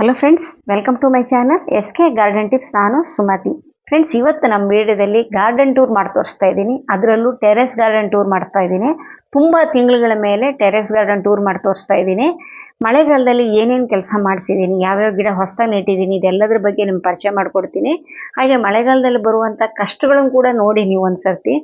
Hello friends welcome to my channel S K garden tips ನಾನು Sumathi. Friends ಇವತ್ತು ನಮ್ಮ ವಿಡಿಯೋದಲ್ಲಿ ಗಾರ್ಡನ್ ಟೂರ್ ಮಾಡಿ ತೋರಿಸ್ತಾ ಇದ್ದೀನಿ. ಅದರಲ್ಲೂ ಟೆರೆಸ್ ಗಾರ್ಡನ್ ಟೂರ್ ಮಾಡ್ತಾ ಇದ್ದೀನಿ. ತುಂಬ ತಿಂಗಳುಗಳ ಮೇಲೆ ಟೆರೆಸ್ ಗಾರ್ಡನ್ ಟೂರ್ ಮಾಡಿ ತೋರಿಸ್ತಾ ಇದ್ದೀನಿ. ಮಳೆಗಾಲದಲ್ಲಿ ಏನೇನು ಕೆಲಸ ಮಾಡಿಸಿದ್ದೀನಿ, ಯಾವ್ಯಾವ ಗಿಡ ಹೊಸದಾಗಿ ನೆಟ್ಟಿದ್ದೀನಿ, ಇದೆಲ್ಲದ್ರ ಬಗ್ಗೆ ನಿಮ್ಗೆ ಪರಿಚಯ ಮಾಡಿಕೊಡ್ತೀನಿ. ಹಾಗೆ ಮಳೆಗಾಲದಲ್ಲಿ ಬರುವಂಥ ಕಷ್ಟಗಳನ್ನು ಕೂಡ ನೋಡಿ ನೀವು ಒಂದು ಸರ್ತಿ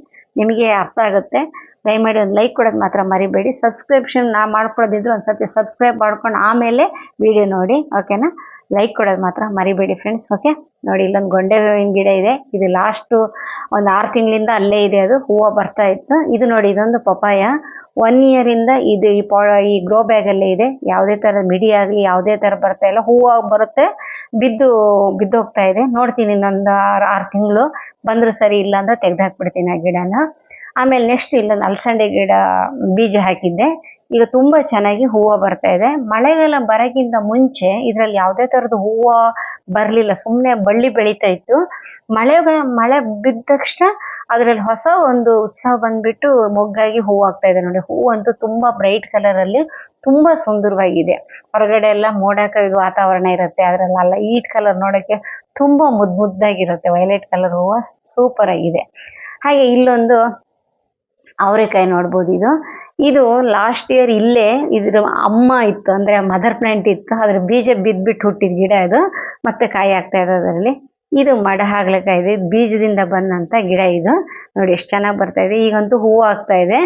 ನಿಮಗೆ ಅರ್ಥ ಆಗುತ್ತೆ. ದಯಮಾಡಿ ಒಂದು ಲೈಕ್ ಕೊಡೋದು ಮಾತ್ರ ಮರಿಬೇಡಿ. ಸಬ್ಸ್ಕ್ರಿಪ್ಷನ್ ನಾ ಮಾಡ್ಕೊಳ್ಳೋದಿದ್ರು ಒಂದು ಸರ್ತಿ ಸಬ್ಸ್ಕ್ರೈಬ್ ಮಾಡ್ಕೊಂಡು ಆಮೇಲೆ ವಿಡಿಯೋ ನೋಡಿ ಓಕೆನಾ ಲೈಕ್ ಕೊಡೋದು ಮಾತ್ರ ಮರಿಬೇಡಿ ಫ್ರೆಂಡ್ಸ್ ಓಕೆ ನೋಡಿ, ಇಲ್ಲೊಂದು ಗೊಂಡೆ ಹೂವಿನ ಗಿಡ ಇದೆ. ಇದು ಲಾಸ್ಟು ಒಂದು ಆರು ತಿಂಗಳಿಂದ ಅಲ್ಲೇ ಇದೆ ಅದು. ಹೂವು ಬರ್ತಾ ಇತ್ತು. ಇದು ನೋಡಿ, ಇದೊಂದು ಪಪಾಯ ಒನ್ ಇಯರಿಂದ ಇದು ಈ ಪಾ, ಈ ಗ್ರೋ ಬ್ಯಾಗಲ್ಲೇ ಇದೆ. ಯಾವುದೇ ಥರ ಮಿಡಿ ಆಗಲಿ, ಯಾವುದೇ ಥರ ಬರ್ತಾ ಇಲ್ಲ. ಹೂವು ಬರುತ್ತೆ. ಬಿದ್ದು ಬಿದ್ದು ಹೋಗ್ತಾ ಇದೆ. ನೋಡ್ತೀನಿ ಇನ್ನೊಂದು ಆರು ಆರು ತಿಂಗಳು. ಬಂದರೂ ಸರಿ ಇಲ್ಲ ತೆಗ್ದು ಹಾಕ್ಬಿಡ್ತೀನಿ ಆ ಗಿಡನ. ಆಮೇಲೆ ನೆಕ್ಸ್ಟ್ ಇಲ್ಲೊಂದು ಅಲಸಂಡೆ ಗಿಡ ಬೀಜ ಹಾಕಿದ್ದೆ. ಈಗ ತುಂಬಾ ಚೆನ್ನಾಗಿ ಹೂವು ಬರ್ತಾ ಇದೆ. ಮಳೆಗಾಲ ಬರೋಕ್ಕಿಂತ ಮುಂಚೆ ಇದರಲ್ಲಿ ಯಾವುದೇ ಥರದ ಹೂವು ಬರಲಿಲ್ಲ. ಸುಮ್ಮನೆ ಬಳ್ಳಿ ಬೆಳೀತಾ ಇತ್ತು. ಮಳೆ ಮಳೆ ಬಿದ್ದ ತಕ್ಷಣ ಅದರಲ್ಲಿ ಹೊಸ ಒಂದು ಉತ್ಸವ ಬಂದ್ಬಿಟ್ಟು ಮೊಗ್ಗಾಗಿ ಹೂವು ಆಗ್ತಾ ಇದೆ ನೋಡಿ. ಹೂವು ಅಂತೂ ತುಂಬಾ ಬ್ರೈಟ್ ಕಲರ್ ಅಲ್ಲಿ ತುಂಬಾ ಸುಂದರವಾಗಿದೆ. ಹೊರಗಡೆ ಎಲ್ಲ ಮೋಡ ವಾತಾವರಣ ಇರುತ್ತೆ. ಅದ್ರಲ್ಲ ಈಟ್ ಕಲರ್ ನೋಡಕ್ಕೆ ತುಂಬಾ ಮುದ್ ಮುದ್ದಾಗಿರುತ್ತೆ. ವೈಲೆಟ್ ಕಲರ್ ಹೂವು ಸೂಪರ್ ಆಗಿದೆ. ಹಾಗೆ ಇಲ್ಲೊಂದು ಅವರೆಕಾಯಿ ನೋಡ್ಬೋದು ಇದು. ಇದು ಲಾಸ್ಟ್ ಇಯರ್ ಇಲ್ಲೇ ಇದ್ರ ಅಮ್ಮ ಇತ್ತು, ಅಂದ್ರೆ ಮದರ್ ಪ್ಲಾಂಟ್ ಇತ್ತು, ಅದ್ರ ಬೀಜ ಬಿದ್ಬಿಟ್ಟು ಹುಟ್ಟಿದ ಗಿಡ ಇದು ಮತ್ತೆ ಕಾಯಿ ಆಗ್ತಾ ಇದೆ ಅದರಲ್ಲಿ. ಇದು ಮಡ ಹಾಗಲಕಾಯಿ ಇದೆ ಬೀಜದಿಂದ ಬಂದಂತ ಗಿಡ ಇದು. ನೋಡಿ ಎಷ್ಟು ಚೆನ್ನಾಗಿ ಬರ್ತಾ ಇದೆ. ಈಗಂತೂ ಹೂವು ಆಗ್ತಾ ಇದೆ.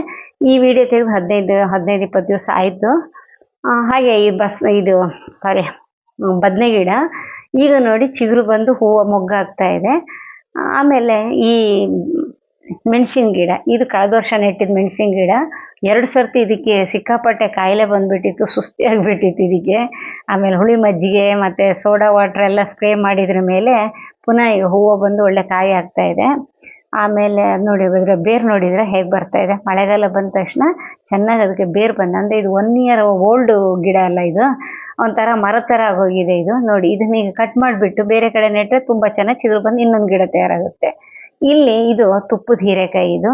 ಈ ವಿಡಿಯೋ ತೆಗೆದು ಹದಿನೈದು ಹದಿನೈದು, ಇಪ್ಪತ್ತು ದಿವಸ ಆಯಿತು. ಹಾಗೆ ಈ ಬಸ್, ಇದು ಸಾರಿ ಬದನೆ ಗಿಡ. ಈಗ ನೋಡಿ ಚಿಗುರು ಬಂದು ಹೂವು ಮೊಗ್ಗಾಗ್ತಾ ಇದೆ. ಆಮೇಲೆ ಈ ಮೆಣಸಿನ ಗಿಡ. ಇದು ಕಳೆದ ವರ್ಷ ನೆಟ್ಟಿದ ಮೆಣಸಿನ ಗಿಡ. ಎರಡು ಸರ್ತಿ ಇದಕ್ಕೆ ಸಿಕ್ಕಾಪಟ್ಟೆ ಕಾಯಿಲೆ ಬಂದ್ಬಿಟ್ಟಿತ್ತು ಸುಸ್ತಿ ಆಗ್ಬಿಟ್ಟಿತ್ತು ಇದಕ್ಕೆ. ಆಮೇಲೆ ಹುಳಿ ಮಜ್ಜಿಗೆ ಮತ್ತೆ ಸೋಡಾ ವಾಟರ್ ಎಲ್ಲ ಸ್ಪ್ರೇ ಮಾಡಿದ್ರ ಮೇಲೆ ಪುನಃ ಈಗ ಹೂವು ಬಂದು ಒಳ್ಳೆ ಕಾಯಿ ಆಗ್ತಾ ಇದೆ. ಆಮೇಲೆ ನೋಡಿ ಇದ್ರ ಬೇರ್ ನೋಡಿದ್ರೆ ಹೇಗೆ ಬರ್ತಾ ಇದೆ. ಮಳೆಗಾಲ ಬಂದ ತಕ್ಷಣ ಚೆನ್ನಾಗಿ ಅದಕ್ಕೆ ಬೇರ್ ಬಂದ, ಅಂದರೆ ಇದು ಒನ್ ಇಯರ್ ಓಲ್ಡ್ ಗಿಡ ಅಲ್ಲ ಇದು, ಒಂಥರ ಮರ ಥರ ಆಗೋಗಿದೆ ಇದು. ನೋಡಿ, ಇದನ್ನ ಈಗ ಕಟ್ ಮಾಡಿಬಿಟ್ಟು ಬೇರೆ ಕಡೆ ನೆಟ್ಟರೆ ತುಂಬಾ ಚೆನ್ನಾಗಿ ಚಿಗುರು ಬಂದು ಇನ್ನೊಂದು ಗಿಡ ತಯಾರಾಗುತ್ತೆ. ಇಲ್ಲಿ ಇದು ತುಪ್ಪದ ಹೀರೆಕಾಯಿ ಇದು.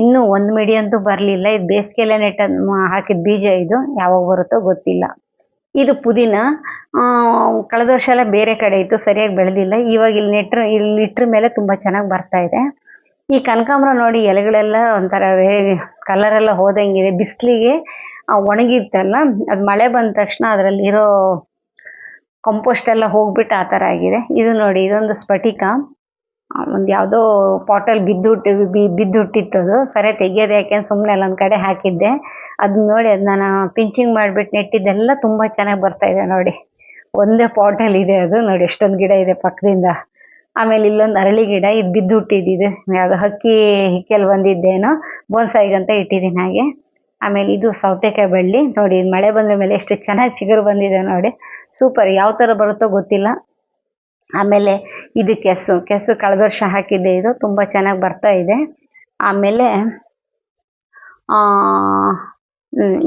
ಇನ್ನೂ ಒಂದು ಮಿಡಿ ಅಂತೂ ಬರಲಿಲ್ಲ. ಇದು ಬೇಸಿಗೆಲೆ ನೆಟ್ಟ ಹಾಕಿದ ಬೀಜ ಇದು. ಯಾವಾಗ ಬರುತ್ತೋ ಗೊತ್ತಿಲ್ಲ. ಇದು ಪುದೀನ ಕಳೆದ ವರ್ಷ ಎಲ್ಲ ಬೇರೆ ಕಡೆ ಇತ್ತು, ಸರಿಯಾಗಿ ಬೆಳೆದಿಲ್ಲ. ಇವಾಗ ಇಲ್ಲಿ ನೆಟ್ಟರು ಇಲ್ಲಿ ಇಟ್ರ ಮೇಲೆ ತುಂಬಾ ಚೆನ್ನಾಗಿ ಬರ್ತಾ ಇದೆ. ಈ ಕನಕಾಂಬರ ನೋಡಿ ಎಲೆಗಳೆಲ್ಲ ಒಂಥರ ಕಲರ್ ಎಲ್ಲ ಹೋದಂಗಿದೆ. ಬಿಸಿಲಿಗೆ ಒಣಗಿತ್ತಲ್ಲ, ಅದು ಮಳೆ ಬಂದ ತಕ್ಷಣ ಅದರಲ್ಲಿ ಇರೋ ಕಂಪೋಸ್ಟ್ ಎಲ್ಲ ಹೋಗ್ಬಿಟ್ಟು ಆ ಥರ ಆಗಿದೆ. ಇದು ನೋಡಿ, ಇದೊಂದು ಸ್ಫಟಿಕ. ಒಂದು ಯಾವುದೋ ಪಾಟಲ್ಲಿ ಬಿದ್ದುಟ್ಟು ಬಿದ್ದು ಹುಟ್ಟಿತ್ತು ಅದು. ಸರಿ, ತೆಗಿಯೋದು ಯಾಕೆ ಸುಮ್ಮನೆ ಅಲ್ಲೊಂದು ಕಡೆ ಹಾಕಿದ್ದೆ. ಅದನ್ನ ನೋಡಿ, ಅದು ನಾನು ಪಿಂಚಿಂಗ್ ಮಾಡಿಬಿಟ್ಟು ನೆಟ್ಟಿದ್ದೆಲ್ಲ ತುಂಬ ಚೆನ್ನಾಗಿ ಬರ್ತಾ ಇದೆ ನೋಡಿ. ಒಂದೇ ಪಾಟಲ್ಲಿ ಇದೆ ಅದು ನೋಡಿ, ಎಷ್ಟೊಂದು ಗಿಡ ಇದೆ ಪಕ್ಕದಿಂದ. ಆಮೇಲೆ ಇಲ್ಲೊಂದು ಅರಳಿ ಗಿಡ ಇದು ಬಿದ್ದು ಹುಟ್ಟಿದ್ದು. ಯಾವ್ದು ಹಕ್ಕಿ ಹಿಕ್ಕಲ್ ಬಂದಿದ್ದೇನೋ, ಬೋನ್ಸಾಯಿಗಂತ ಇಟ್ಟಿದ್ದೀನಿ ಹಾಗೆ. ಆಮೇಲೆ ಇದು ಸೌತೆಕಾಯಿ ಬಳ್ಳಿ. ನೋಡಿ ಮಳೆ ಬಂದ ಮೇಲೆ ಎಷ್ಟು ಚೆನ್ನಾಗಿ ಚಿಗುರು ಬಂದಿದೆ ನೋಡಿ. ಸೂಪರ್ ಯಾವ ಥರ ಬರುತ್ತೋ ಗೊತ್ತಿಲ್ಲ. ಆಮೇಲೆ ಇದು ಕೆಸು. ಕೆಸು ಕಳೆದ ವರ್ಷ ಹಾಕಿದ್ದೆ ಇದು. ತುಂಬ ಚೆನ್ನಾಗಿ ಬರ್ತಾ ಇದೆ. ಆಮೇಲೆ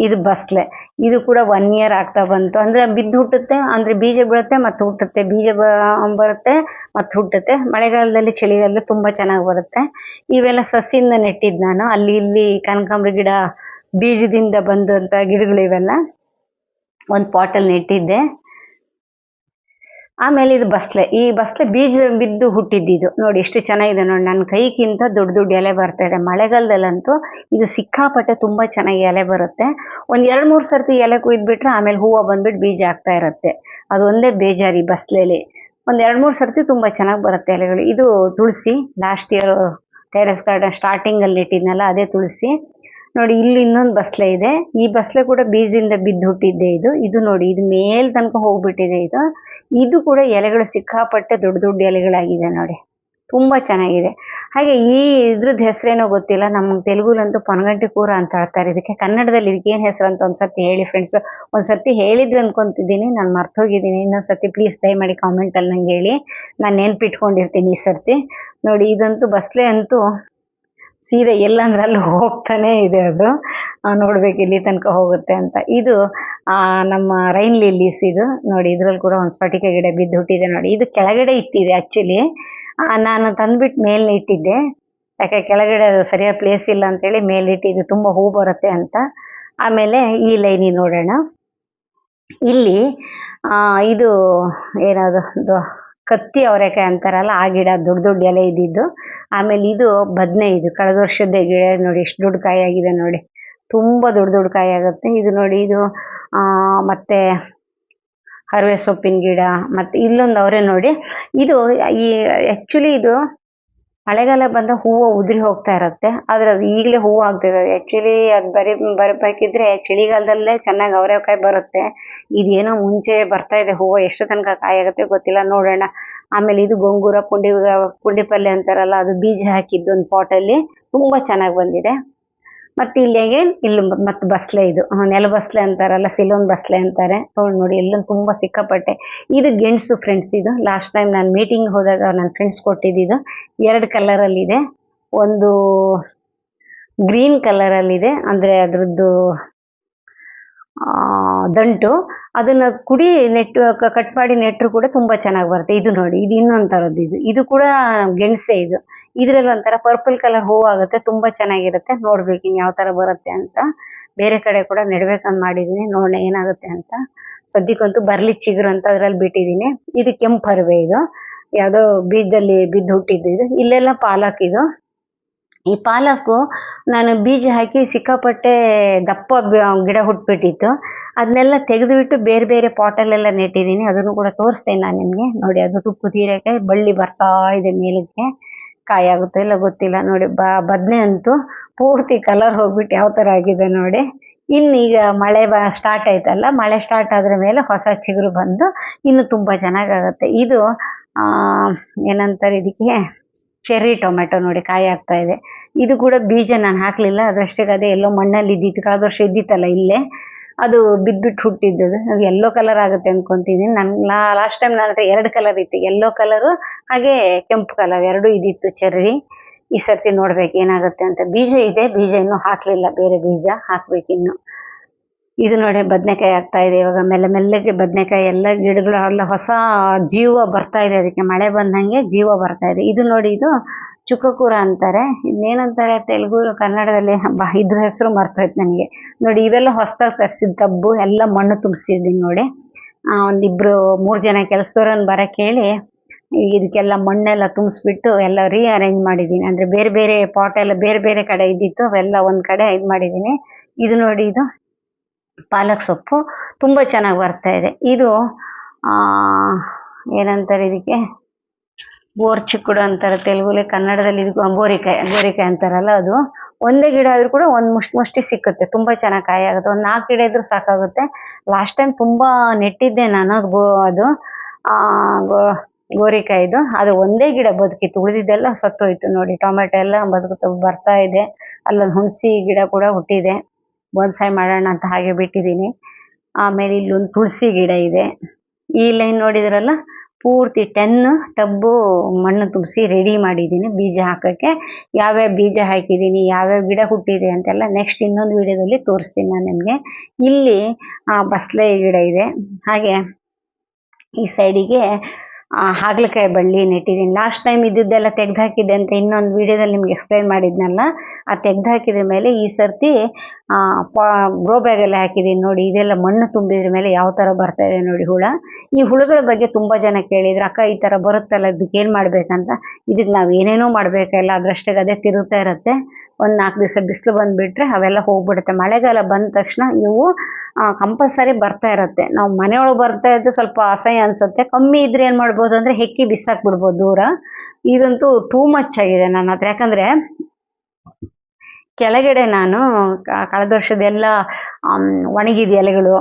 ಇದು ಬಸ್ಲೆ ಇದು ಕೂಡ ಒನ್ ಇಯರ್ ಆಗ್ತಾ ಬಂತು. ಅಂದ್ರೆ ಬಿದ್ದು ಹುಟ್ಟುತ್ತೆ, ಅಂದ್ರೆ ಬೀಜ ಬೀಳುತ್ತೆ ಮತ್ತೆ ಹುಟ್ಟುತ್ತೆ. ಬೀಜ ಬರುತ್ತೆ ಮತ್ತೆ ಹುಟ್ಟುತ್ತೆ. ಮಳೆಗಾಲದಲ್ಲಿ ಚಳಿಗಾಲದಲ್ಲಿ ತುಂಬಾ ಚೆನ್ನಾಗಿ ಬರುತ್ತೆ. ಇವೆಲ್ಲ ಸಸಿಯಿಂದ ನೆಟ್ಟಿದ್ದು ನಾನು. ಅಲ್ಲಿ ಇಲ್ಲಿ ಕನಕಾಂಬ್ರಿ ಗಿಡ ಬೀಜದಿಂದ ಬಂದಂತ ಗಿಡಗಳು ಇವೆಲ್ಲ ಒಂದು ಅಲ್ಲಿ ನೆಟ್ಟಿದ್ದೆ. ಆಮೇಲೆ ಇದು ಬಸ್ಲೆ. ಈ ಬಸ್ಲೆ ಬೀಜ ಬಿದ್ದು ಹುಟ್ಟಿದ್ದಿದ್ದು ನೋಡಿ ಎಷ್ಟು ಚೆನ್ನಾಗಿದೆ ನೋಡಿ. ನನ್ನ ಕೈಗಿಂತ ದೊಡ್ಡ ದೊಡ್ಡ ಎಲೆ ಬರ್ತಾ ಇದೆ. ಮಳೆಗಾಲದಲ್ಲಂತೂ ಇದು ಸಿಕ್ಕಾಪಟ್ಟೆ ತುಂಬ ಚೆನ್ನಾಗಿ ಎಲೆ ಬರುತ್ತೆ. ಒಂದು ಎರಡು ಮೂರು ಸರ್ತಿ ಎಲೆ ಕುಯ್ದುಬಿಟ್ರೆ ಆಮೇಲೆ ಹೂವು ಬಂದ್ಬಿಟ್ಟು ಬೀಜ ಆಗ್ತಾ ಇರುತ್ತೆ. ಅದು ಒಂದೇ ಬೇಜಾರಿ ಬಸ್ಲೆಲಿ. ಒಂದು ಎರಡು ಮೂರು ಸರ್ತಿ ತುಂಬ ಚೆನ್ನಾಗಿ ಬರುತ್ತೆ ಎಲೆಗಳು. ಇದು tulsi last year terrace garden ಸ್ಟಾರ್ಟಿಂಗಲ್ಲಿ ಇಟ್ಟಿದ್ನಲ್ಲ ಅದೇ ತುಳಸಿ. ನೋಡಿ, ಇಲ್ಲಿ ಇನ್ನೊಂದು ಬಸ್ಲೆ ಇದೆ. ಈ ಬಸ್ಲೆ ಕೂಡ ಬೀಜದಿಂದ ಬಿದ್ದು ಹುಟ್ಟಿದ್ದೆ ಇದು. ಇದು ನೋಡಿ, ಇದು ಮೇಲ್ ತನಕ ಹೋಗ್ಬಿಟ್ಟಿದೆ ಇದು. ಇದು ಕೂಡ ಎಲೆಗಳು ಸಿಕ್ಕಾಪಟ್ಟೆ ದೊಡ್ಡ ದೊಡ್ಡ ಎಲೆಗಳಾಗಿದೆ ನೋಡಿ. ತುಂಬಾ ಚೆನ್ನಾಗಿದೆ. ಹಾಗೆ ಈ ಇದ್ರದ್ದು ಹೆಸರೇನೋ ಗೊತ್ತಿಲ್ಲ ನಮ್ಮ ತೆಲುಗುಲಂತೂ ಪನಗಂಟಿ ಕೂರ ಅಂತ ಹೇಳ್ತಾರೆ. ಇದಕ್ಕೆ ಕನ್ನಡದಲ್ಲಿ ಇದಕ್ಕೆ ಏನು ಹೆಸರು ಅಂತ ಒಂದ್ಸತಿ ಹೇಳಿ ಫ್ರೆಂಡ್ಸ್ ಒಂದ್ಸತಿ ಹೇಳಿದ್ರು ಅನ್ಕೊಂತಿದ್ದೀನಿ, ನಾನು ಮರ್ತೋಗಿದ್ದೀನಿ. ಇನ್ನೊಂದ್ಸತಿ ಪ್ಲೀಸ್ ದಯಮಾಡಿ ಕಾಮೆಂಟ್ ಅಲ್ಲಿ ನಂಗೆ ಹೇಳಿ. ನಾನು ನೆನ್ಪಿಟ್ಕೊಂಡಿರ್ತೀನಿ ಈ ಸರ್ತಿ. ನೋಡಿ, ಇದಂತೂ ಬಸ್ಲೆ ಅಂತೂ ಸೀದಾ ಎಲ್ಲಂದ್ರೆ ಅಲ್ಲಿ ಹೋಗ್ತಾನೆ ಇದೆ ಅದು. ನೋಡ್ಬೇಕು ಇಲ್ಲಿ ತನಕ ಹೋಗುತ್ತೆ ಅಂತ. ಇದು ನಮ್ಮ ರೈನ್ ಲಿಲ್ಲೀಸ್ ಇದು. ನೋಡಿ, ಇದ್ರಲ್ಲಿ ಕೂಡ ಒಂದು ಸ್ಫಟಿಕ ಗಿಡ ಬಿದ್ದು ಹುಟ್ಟಿದೆ ನೋಡಿ. ಇದು ಕೆಳಗಡೆ ಇಟ್ಟಿದೆ ಆಕ್ಚುಲಿ ನಾನು ತಂದ್ಬಿಟ್ಟು ಮೇಲೆ ಇಟ್ಟಿದ್ದೆ. ಯಾಕೆ, ಕೆಳಗಡೆ ಅದು ಸರಿಯಾದ ಪ್ಲೇಸ್ ಇಲ್ಲ ಅಂತೇಳಿ ಮೇಲೆ ತುಂಬ ಹೂ ಬರುತ್ತೆ ಅಂತ. ಆಮೇಲೆ ಈ ಲೈನಿ ನೋಡೋಣ. ಇಲ್ಲಿ ಇದು ಏನದು ಕತ್ತಿ ಅವರೆಕಾಯಿ ಅಂತಾರಲ್ಲ, ಆ ಗಿಡ ದೊಡ್ಡ ದೊಡ್ಡ ಎಲೆ ಇದ್ದಿದ್ದು. ಆಮೇಲೆ ಇದು ಬದನೆ ಇದು, ಕಳೆದ ವರ್ಷದ ಗಿಡ ನೋಡಿ, ಎಷ್ಟು ದೊಡ್ಡ ಕಾಯಿ ಆಗಿದೆ ನೋಡಿ. ತುಂಬಾ ದೊಡ್ಡ ದೊಡ್ಡ ಕಾಯಿ ಆಗುತ್ತೆ. ಇದು ನೋಡಿ, ಇದು ಮತ್ತೆ ಹರವೆ ಸೊಪ್ಪಿನ ಗಿಡ, ಮತ್ತೆ ಇಲ್ಲೊಂದು ಅವರೆ ನೋಡಿ. ಇದು ಈ ಆಕ್ಚುಲಿ ಇದು ಮಳೆಗಾಲ ಬಂದ ಹೂವು ಉದುರಿ ಹೋಗ್ತಾ ಇರುತ್ತೆ. ಆದ್ರೆ ಅದು ಈಗಲೇ ಹೂವು ಆಗ್ತಿದೆ ಆಕ್ಚುಲಿ ಅದು ಬರಿ ಬರಬೇಕಿದ್ರೆ ಚಳಿಗಾಲದಲ್ಲೇ ಚೆನ್ನಾಗಿ ಅವರೆಕಾಯಿ ಬರುತ್ತೆ. ಇದೇನೋ ಮುಂಚೆ ಬರ್ತಾ ಇದೆ ಹೂವು, ಎಷ್ಟು ತನಕ ಕಾಯಿ ಆಗುತ್ತೆ ಗೊತ್ತಿಲ್ಲ. ನೋಡೋಣ. ಆಮೇಲೆ ಇದು ಗೊಂಗೂರ ಪುಂಡಿ ಪುಂಡಿ ಪಲ್ಯ ಅಂತಾರಲ್ಲ, ಅದು ಬೀಜ ಹಾಕಿದ್ದು ಒಂದು ಪಾಟಲ್ಲಿ ತುಂಬಾ ಚೆನ್ನಾಗಿ ಬಂದಿದೆ. ಮತ್ತೆ ಇಲ್ಲಿ ಅಗೇನ್ ಇಲ್ಲಿ ಮತ್ತೆ ಬಸ್ಲೆ ಇದು ನೆಲ ಬಸ್ಲೆ ಅಂತಾರಲ್ಲ, ಸಿಲೋನ್ ಬಸ್ಲೆ ಅಂತಾರೆ. ತೊಗೊಂಡು ನೋಡಿ ಎಲ್ಲ ತುಂಬಾ ಸಿಕ್ಕಾಪಟ್ಟೆ. ಇದು ಗೆಣಸು ಫ್ರೆಂಡ್ಸ್ ಇದು. ಲಾಸ್ಟ್ ಟೈಮ್ ನಾನು ಮೀಟಿಂಗ್ ಹೋದಾಗ ನನ್ನ ಫ್ರೆಂಡ್ಸ್ ಕೊಟ್ಟಿದ್ದು ಎರಡು ಕಲರ್ ಅಲ್ಲಿ ಇದೆ ಒಂದು ಗ್ರೀನ್ ಕಲರ್ ಅಲ್ಲಿ ಇದೆ ಅಂದ್ರೆ ಅದ್ರದ್ದು ದಂಟು. ಅದನ್ನ ಕುಡಿ, ನೆಟ್ ಕಟ್ ಮಾಡಿ ನೆಟ್ಟರು ಕೂಡ ತುಂಬಾ ಚೆನ್ನಾಗಿ ಬರುತ್ತೆ. ಇದು ನೋಡಿ, ಇದು ಇನ್ನೊಂದ್ ತರದ್ ಇದು. ಇದು ಕೂಡ ಗೆಣಸೆ ಇದು. ಇದ್ರಲ್ಲಿ ಒಂಥರ ಪರ್ಪಲ್ ಕಲರ್ ಹೂವು ಆಗುತ್ತೆ, ತುಂಬಾ ಚೆನ್ನಾಗಿರುತ್ತೆ. ನೋಡ್ಬೇಕು ಇನ್ ಯಾವ ತರ ಬರುತ್ತೆ ಅಂತ. ಬೇರೆ ಕಡೆ ಕೂಡ ನೆಡ್ಬೇಕಂತ ಮಾಡಿದೀನಿ. ನೋಡೋಣ ಏನಾಗುತ್ತೆ ಅಂತ. ಸದ್ಯಕ್ಕಂತೂ ಬರ್ಲಿ ಚಿಗುರು ಅಂತ ಅದ್ರಲ್ಲಿ ಬಿಟ್ಟಿದೀನಿ. ಇದು ಕೆಂಪು ಹರಿವೆ ಇದು. ಯಾವ್ದೋ ಬೀಜದಲ್ಲಿ ಬಿದ್ದು ಹುಟ್ಟಿದ್ದು ಇದು. ಇಲ್ಲೆಲ್ಲ ಪಾಲಕ್ ಇದು. ಈ ಪಾಲಕು ನಾನು ಬೀಜ ಹಾಕಿ ಸಿಕ್ಕಾಪಟ್ಟೆ ದಪ್ಪ ಗಿಡ ಹುಟ್ಬಿಟ್ಟಿತ್ತು. ಅದನ್ನೆಲ್ಲ ತೆಗೆದುಬಿಟ್ಟು ಬೇರೆ ಬೇರೆ ಪಾಟಲ್ಲೆಲ್ಲ ನೆಟ್ಟಿದ್ದೀನಿ. ಅದನ್ನು ಕೂಡ ತೋರಿಸ್ತೇನೆ ನಾನು ನಿಮಗೆ. ನೋಡಿ, ಅದು ತುಪ್ಪು ತೀರಕ್ಕೆ ಬಳ್ಳಿ ಬರ್ತಾ ಇದೆ ಮೇಲಕ್ಕೆ. ಕಾಯಿ ಆಗುತ್ತೋ ಇಲ್ಲ ಗೊತ್ತಿಲ್ಲ. ನೋಡಿ, ಬ, ಬದನೆ ಅಂತೂ ಪೂರ್ತಿ ಕಲರ್ ಹೋಗ್ಬಿಟ್ಟು ಯಾವ ಥರ ಆಗಿದೆ ನೋಡಿ. ಇನ್ನು ಈಗ ಮಳೆ ಬ ಸ್ಟಾರ್ಟ್ ಆಯ್ತಲ್ಲ, ಮಳೆ ಸ್ಟಾರ್ಟ್ ಆದ್ರ ಮೇಲೆ ಹೊಸ ಚಿಗುರು ಬಂದು ಇನ್ನು ತುಂಬ ಚೆನ್ನಾಗಾಗತ್ತೆ. ಇದು ಏನಂತಾರೆ ಇದಕ್ಕೆ? ಚೆರ್ರಿ ಟೊಮೆಟೊ ನೋಡಿ ಕಾಯಿ ಆಗ್ತಾ ಇದೆ. ಇದು ಕೂಡ ಬೀಜ ನಾನು ಹಾಕ್ಲಿಲ್ಲ ಅದಷ್ಟೇ ಅದೇ ಎಲ್ಲೋ ಮಣ್ಣಲ್ಲಿ ಇದ್ದಿತ್ತು ಕಳೆದ ವರ್ಷ ಇದ್ದಿತ್ತಲ್ಲ ಇಲ್ಲೇ. ಅದು ಬಿದ್ಬಿಟ್ಟು ಹುಟ್ಟಿದ್ದು ಅದು ಎಲ್ಲೋ ಕಲರ್ ಆಗುತ್ತೆ ಅನ್ಕೊಂತೀನಿ ನನ್ನ ಲಾಸ್ಟ್ ಟೈಮ್ ನನ್ನ ಹತ್ರ ಎರಡು ಕಲರ್ ಇತ್ತು ಎಲ್ಲೋ ಕಲರು ಹಾಗೆ ಕೆಂಪು ಕಲರ್ ಎರಡು ಇದಿತ್ತು ಚೆರ್ರಿ ಈ ಸರ್ತಿ ನೋಡ್ಬೇಕು ಏನಾಗುತ್ತೆ ಅಂತ. ಬೀಜ ಇದೆ, ಬೀಜ ಇನ್ನೂ ಹಾಕ್ಲಿಲ್ಲ, ಬೇರೆ ಬೀಜ ಹಾಕ್ಬೇಕಿನ್ನು. ಇದು ನೋಡಿ ಬದನೆಕಾಯಿ ಆಗ್ತಾ ಇದೆ ಇವಾಗ. ಮೆಲ್ಲ ಮೆಲ್ಲಗೆ ಬದನೆಕಾಯಿ ಎಲ್ಲ ಗಿಡಗಳು, ಎಲ್ಲ ಹೊಸ ಜೀವ ಬರ್ತಾ ಇದೆ ಅದಕ್ಕೆ. ಮಳೆ ಬಂದಂಗೆ ಜೀವ ಬರ್ತಾ ಇದೆ. ಇದು ನೋಡಿ, ಇದು ಚುಕ್ಕಕೂರ ಅಂತಾರೆ. ಇನ್ನೇನಂತಾರೆ ತೆಲುಗು, ಕನ್ನಡದಲ್ಲಿ ಬಾ, ಇದ್ರ ಹೆಸರು ಮರ್ತೋಯ್ತು ನನಗೆ. ನೋಡಿ, ಇವೆಲ್ಲ ಹೊಸದಾಗಿ ತರಿಸಿದ ಕಬ್ಬು, ಎಲ್ಲ ಮಣ್ಣು ತುಂಬಿಸಿದ್ದೀನಿ ನೋಡಿ. ಒಂದಿಬ್ರು, ಮೂರು ಜನ ಕೆಲಸದವ್ರನ್ನ ಬರಕ್ಕೆ ಹೇಳಿ ಈಗ ಇದಕ್ಕೆಲ್ಲ ಮಣ್ಣೆಲ್ಲ ತುಂಬಿಸ್ಬಿಟ್ಟು ಎಲ್ಲ ರೀ ಅರೇಂಜ್ ಮಾಡಿದ್ದೀನಿ. ಅಂದರೆ ಬೇರೆ ಬೇರೆ ಪಾಟ್ ಎಲ್ಲ ಬೇರೆ ಬೇರೆ ಕಡೆ ಇದ್ದಿತ್ತು, ಅವೆಲ್ಲ ಒಂದು ಕಡೆ ಇದು ಮಾಡಿದ್ದೀನಿ. ಇದು ನೋಡಿ, ಇದು ಪಾಲಕ್ ಸೊಪ್ಪು ತುಂಬ ಚೆನ್ನಾಗಿ ಬರ್ತಾ ಇದೆ. ಇದು ಏನಂತಾರೆ ಇದಕ್ಕೆ? ಬೋರ್ಚಿಕ್ಕುಡು ಅಂತಾರೆ ತೆಲುಗುಲಿ, ಕನ್ನಡದಲ್ಲಿ ಇದು ಗೋರಿಕಾಯಿ ಗೋರಿಕಾಯಿ ಅಂತಾರಲ್ಲ ಅದು. ಒಂದೇ ಗಿಡ ಆದರೂ ಕೂಡ ಒಂದು ಮುಷ್ಟಿ ಮುಷ್ಟಿ ಸಿಕ್ಕುತ್ತೆ, ತುಂಬಾ ಚೆನ್ನಾಗಿ ಕಾಯಿ ಆಗುತ್ತೆ. ಒಂದು ನಾಲ್ಕು ಗಿಡ ಇದ್ರೂ ಸಾಕಾಗುತ್ತೆ. ಲಾಸ್ಟ್ ಟೈಮ್ ತುಂಬಾ ನೆಟ್ಟಿದ್ದೆ ನಾನು ಗೋ, ಅದು ಗೋ- ಗೋರಿಕಾಯಿದು ಅದು ಒಂದೇ ಗಿಡ ಬದುಕಿತ್ತು, ಉಳಿದಿದ್ದೆಲ್ಲ ಸತ್ತೋಯ್ತು ನೋಡಿ. ಟೊಮೆಟೊ ಎಲ್ಲ ಬದುಕುತ್ತ ಬರ್ತಾ ಇದೆ. ಅಲ್ಲೊಂದು ಹುಣಸಿ ಗಿಡ ಕೂಡ ಹುಟ್ಟಿದೆ. ಬೋನ್ಸಾಯಿ ಮಾಡೋಣ ಅಂತ ಹಾಗೆ ಬಿಟ್ಟಿದ್ದೀನಿ. ಆಮೇಲೆ ಇಲ್ಲೊಂದು ತುಳಸಿ ಗಿಡ ಇದೆ. ಈ ಲೈನ್ ನೋಡಿದ್ರಲ್ಲ, ಪೂರ್ತಿ ಟೆನ್ ಟಬ್ಬು ಮಣ್ಣು ತುಂಬಿಸಿ ರೆಡಿ ಮಾಡಿದ್ದೀನಿ ಬೀಜ ಹಾಕೋಕ್ಕೆ. ಯಾವ್ಯಾವ ಬೀಜ ಹಾಕಿದ್ದೀನಿ, ಯಾವ್ಯಾವ ಗಿಡ ಹುಟ್ಟಿದೆ ಅಂತೆಲ್ಲ ನೆಕ್ಸ್ಟ್ ಇನ್ನೊಂದು ವಿಡಿಯೋದಲ್ಲಿ ತೋರಿಸ್ತೀನಿ ನಾನು ನಿಮಗೆ. ಇಲ್ಲಿ ಬಸಳೆ ಗಿಡ ಇದೆ. ಹಾಗೆ ಈ ಸೈಡಿಗೆ ಹಾಗಲಕಾಯಿ ಬಳ್ಳಿ ನೆಟ್ಟಿದ್ದೀನಿ. ಲಾಸ್ಟ್ ಟೈಮ್ ಇದ್ದಿದ್ದೆಲ್ಲ ತೆಗ್ದು ಹಾಕಿದ್ದೆ ಅಂತ ಇನ್ನೊಂದು ವಿಡಿಯೋದಲ್ಲಿ ನಿಮ್ಗೆ ಎಕ್ಸ್ಪ್ಲೈನ್ ಮಾಡಿದ್ನಲ್ಲ, ಆ ತೆಗ್ದು ಹಾಕಿದ ಮೇಲೆ ಈ ಸರ್ತಿ ಗ್ರೋ ಬ್ಯಾಗಲ್ಲಿ ಹಾಕಿದ್ದೀನಿ ನೋಡಿ, ಇದೆಲ್ಲ ಮಣ್ಣು ತುಂಬಿದ್ರ ಮೇಲೆ ಯಾವ ಥರ ಬರ್ತಾ ಇದೆ ನೋಡಿ ಹುಳ. ಈ ಹುಳುಗಳ ಬಗ್ಗೆ ತುಂಬ ಜನ ಕೇಳಿದ್ರು, ಅಕ್ಕ, ಈ ಥರ ಬರುತ್ತಲ್ಲ, ಇದಕ್ಕೆ ಏನು ಮಾಡ್ಬೇಕಂತ? ಇದಕ್ಕೆ ನಾವು ಏನೇನೋ ಮಾಡಬೇಕಲ್ಲ, ಅದ್ರಷ್ಟೇ ಅದೇ ತಿರುಗ್ತಾ ಇರುತ್ತೆ. ಒಂದು ನಾಲ್ಕು ದಿವಸ ಬಿಸಿಲು ಬಂದುಬಿಟ್ರೆ ಅವೆಲ್ಲ ಹೋಗ್ಬಿಡುತ್ತೆ. ಮಳೆಗಾಲ ಬಂದ ತಕ್ಷಣ ಇವು ಕಂಪಲ್ಸರಿ ಬರ್ತಾ ಇರುತ್ತೆ. ನಾವು ಮನೆಯೊಳಗೆ ಬರ್ತಾ ಇದ್ದು ಸ್ವಲ್ಪ ಅಸಹ್ಯ ಅನ್ಸುತ್ತೆ. ಕಮ್ಮಿ ಇದ್ರೆ ಏನು ಮಾಡ್ಬೋದು? ಅಂದ್ರೆ ಹೆಕ್ಕಿ ಬಿಸಾಕ್ ಬಿಡ್ಬೋದು ದೂರ. ಇದಂತೂ ಟೂ ಮಚ್ ಆಗಿದೆ ನನ್ನ ಹತ್ರ. ಯಾಕಂದ್ರೆ ಕೆಳಗಡೆ ನಾನು ಕಳೆದ ವರ್ಷದೆಲ್ಲ ಎಲ್ಲಾ ಒಣಗಿದ ಎಲೆಗಳು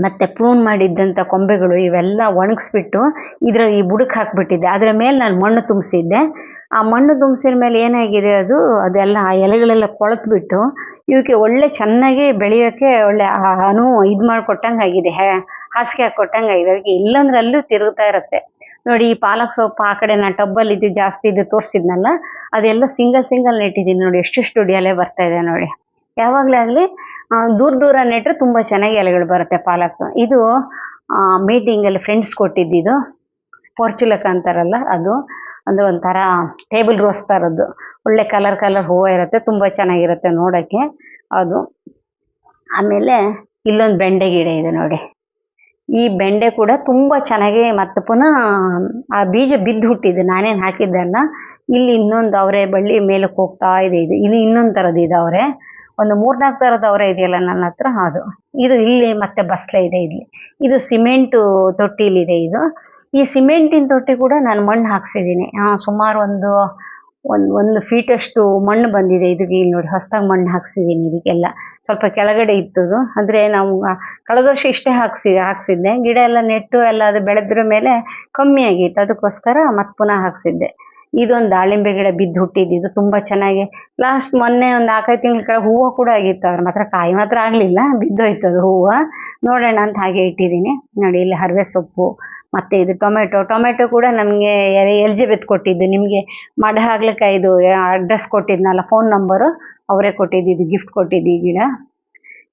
ಮತ್ತೆ ಪ್ರೂನ್ ಮಾಡಿದ್ದಂಥ ಕೊಂಬೆಗಳು ಇವೆಲ್ಲ ಒಣಗಿಸ್ಬಿಟ್ಟು ಇದ್ರ ಈ ಬುಡಕ್ಕೆ ಹಾಕ್ಬಿಟ್ಟಿದ್ದೆ. ಅದರ ಮೇಲೆ ನಾನು ಮಣ್ಣು ತುಂಬಿಸಿದ್ದೆ. ಆ ಮಣ್ಣು ತುಂಬಿಸಿದ ಮೇಲೆ ಏನಾಗಿದೆ ಅದು? ಅದೆಲ್ಲ ಆ ಎಲೆಗಳೆಲ್ಲ ಕೊಳತ್ಬಿಟ್ಟು ಇವಕ್ಕೆ ಒಳ್ಳೆ ಚೆನ್ನಾಗಿ ಬೆಳೆಯೋಕ್ಕೆ ಒಳ್ಳೆ ಅನು ಇದು ಮಾಡಿಕೊಟ್ಟಂಗೆ ಆಗಿದೆ ಹೇ- ಹಾಸಿಗೆ ಹಾಕೊಟ್ಟಂಗೆ ಆಗಿದೆ ಅದಕ್ಕೆ ಇಲ್ಲಂದ್ರೆ ಅಲ್ಲೂ ತಿರುಗ್ತಾ ಇರುತ್ತೆ. ನೋಡಿ, ಈ ಪಾಲಕ್ ಸೊಪ್ಪು ಆ ಕಡೆ ನಾನು ಟಬ್ಬಲ್ಲಿ ಇದು ಜಾಸ್ತಿ ಇದು ತೋರಿಸಿದ್ನಲ್ಲ, ಅದೆಲ್ಲ ಸಿಂಗಲ್ ಸಿಂಗಲ್ ನೆಟ್ಟಿದ್ದೀನಿ ನೋಡಿ ಎಷ್ಟು ಎಲೆ ಬರ್ತಾ ಇದೆ ನೋಡಿ. ಯಾವಾಗಲೇ ಆಗ್ಲಿ ದೂರ ದೂರ ನೆಟ್ಟರೆ ತುಂಬಾ ಚೆನ್ನಾಗಿ ಎಲೆಗಳು ಬರುತ್ತೆ ಪಾಲಕ್. ಇದು ಮೀಟಿಂಗ್ ಅಲ್ಲಿ ಫ್ರೆಂಡ್ಸ್ ಇದು. ಪೊರ್ಚುಲಕ ಅಂತಾರಲ್ಲ ಅದು. ಅಂದ್ರೆ ಒಂಥರ ಟೇಬಲ್ ರೋಸ್ ತರದ್ದು. ಒಳ್ಳೆ ಕಲರ್ ಕಲರ್ ಹೂವು ಇರುತ್ತೆ, ತುಂಬಾ ಚೆನ್ನಾಗಿರುತ್ತೆ ನೋಡಕ್ಕೆ. ಅದು. ಆಮೇಲೆ ಇಲ್ಲೊಂದು ಬೆಂಡೆ ಗಿಡ ಇದೆ ನೋಡಿ. ಈ ಬೆಂಡೆ ಕೂಡ ತುಂಬ ಚೆನ್ನಾಗಿ ಮತ್ತು ಪುನಃ ಆ ಬೀಜ ಬಿದ್ದು ಹುಟ್ಟಿದೆ. ನಾನೇನು ಹಾಕಿದ್ದಲ್ಲ ಇಲ್ಲಿ ಇನ್ನೊಂದು ಅವರೆ ಬಳ್ಳಿ ಮೇಲಕ್ಕೆ ಹೋಗ್ತಾ ಇದೆ. ಇದು ಇದು ಇನ್ನೊಂದು ಇದೆ ಅವರೆ. ಒಂದು ಮೂರ್ನಾಲ್ಕು ಥರದ ಅವರೆ ಇದೆಯಲ್ಲ ನನ್ನ ಹತ್ರ? ಅದು ಇದು ಇಲ್ಲಿ ಮತ್ತೆ ಬಸ್ಲೆ ಇದೆ ಇಲ್ಲಿ. ಇದು ಸಿಮೆಂಟು ತೊಟ್ಟಿಲಿದೆ ಇದು. ಈ ಸಿಮೆಂಟಿನ ತೊಟ್ಟಿ ಕೂಡ ನಾನು ಮಣ್ಣು ಹಾಕ್ಸಿದ್ದೀನಿ. ಸುಮಾರು ಒಂದು ಒಂದು ಒಂದು ಫೀಟಷ್ಟು ಮಣ್ಣು ಬಂದಿದೆ. ಇದಕ್ಕೆ ಇಲ್ಲಿ ನೋಡಿ ಹೊಸದಾಗಿ ಮಣ್ಣು ಹಾಕ್ಸಿದ್ದೀನಿ ಇದಕ್ಕೆಲ್ಲ. ಸ್ವಲ್ಪ ಕೆಳಗಡೆ ಇತ್ತದು. ಅಂದರೆ ನಾವು ಕಳೆದ ವರ್ಷ ಇಷ್ಟೇ ಹಾಕ್ಸಿ, ಹಾಕ್ಸಿದ್ದೆ. ಗಿಡ ಎಲ್ಲ ನೆಟ್ಟು ಎಲ್ಲ ಅದು ಬೆಳೆದ್ರ ಮೇಲೆ ಕಮ್ಮಿ ಆಗಿತ್ತು. ಅದಕ್ಕೋಸ್ಕರ ಮತ್ತೆ ಪುನಃ ಹಾಕ್ಸಿದ್ದೆ. ಇದೊಂದು ದಾಳಿಂಬೆ ಗಿಡ ಬಿದ್ದು ಹುಟ್ಟಿದ್ದು ಇದು ತುಂಬಾ ಚೆನ್ನಾಗಿ ಲಾಸ್ಟ್ ಮೊನ್ನೆ ಒಂದು ನಾಲ್ಕೈದು ತಿಂಗಳ ಕೆಳಗೆ ಹೂವು ಕೂಡ ಆಗಿತ್ತು. ಅದ್ರ ಮಾತ್ರ ಕಾಯಿ ಮಾತ್ರ ಆಗಲಿಲ್ಲ, ಬಿದ್ದೋಯ್ತು ಅದು ಹೂವು. ನೋಡೋಣ ಅಂತ ಹಾಗೆ ಇಟ್ಟಿದ್ದೀನಿ. ನೋಡಿ, ಇಲ್ಲಿ ಹರವೆ ಸೊಪ್ಪು, ಮತ್ತೆ ಇದು ಟೊಮೆಟೊ. ಟೊಮೆಟೊ ಕೂಡ ನಮಗೆ ಎಲ್ಜಿಬೆತ್ ಕೊಟ್ಟಿದ್ದು. ನಿಮಗೆ ಮಡ ಇದು ಅಡ್ರೆಸ್ ಕೊಟ್ಟಿದ್ನಲ್ಲ ಫೋನ್ ನಂಬರು ಅವರೇ ಕೊಟ್ಟಿದ್ದು ಗಿಫ್ಟ್ ಕೊಟ್ಟಿದ್ದು ಈ ಗಿಡ.